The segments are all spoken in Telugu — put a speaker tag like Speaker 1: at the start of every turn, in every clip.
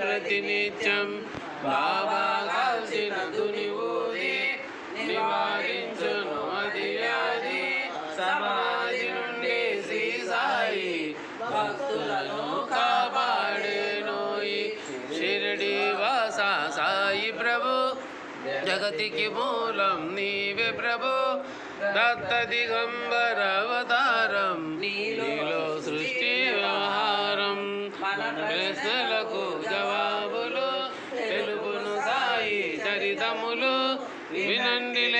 Speaker 1: ప్రతినిత్యం బాబా కాల్చిన తుని ఊది నివారించును అది వ్యాధి సమాధి నుండి శ్రీ సాయి భక్తులను కాపాడేనోయి. షిరిడి వాసా సాయి ప్రభు జగతికి మూలం నీవే ప్రభు. దత్త దిగంబర అవతారం నీలో సృష్టి వ్యవహారం. మన ప్రశ్నలకు చరితములు వినండి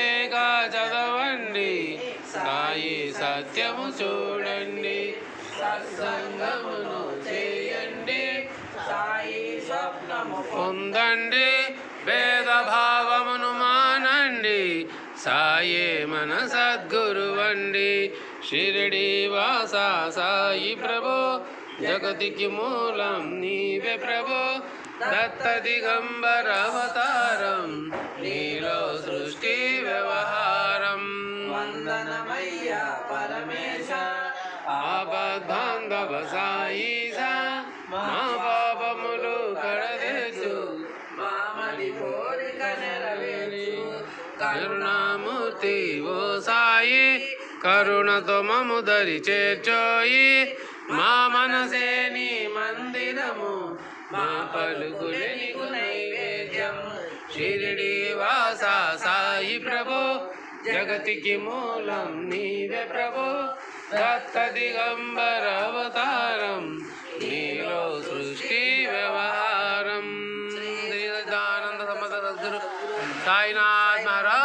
Speaker 1: చదవండి. సాయి సత్యము చూడండి. సత్సంగమును చేయండి.
Speaker 2: సాయి స్వప్నము
Speaker 1: పొందండి. భేదభావమును మానండి. సాయే మన సద్గురువండి షిరిడి వాస సాయి ప్రభు జగతికి మూలం నీవే ప్రభు. దత్త దిగంబర అవతారం నీలో సృష్టి వ్యవహారం
Speaker 2: వందనమయ్య పరమేశ
Speaker 1: మా పాపములు కడదేచు
Speaker 2: మామది కోరిక నెరవేర్చు
Speaker 1: కరుణామూర్తి ఓ సాయి కరుణతో మము దరి చేర్చోయి మా మనసే నీ మందిరము మా పలుకులే నీకు నైవేద్యం. వాస సాయి ప్రభు జగతికి మూలం నీవే ప్రభు. దత్త దిగంబర అవతారం నీలో సృష్టి వ్యవహారం. సాయినాథ్ మహారాజ్.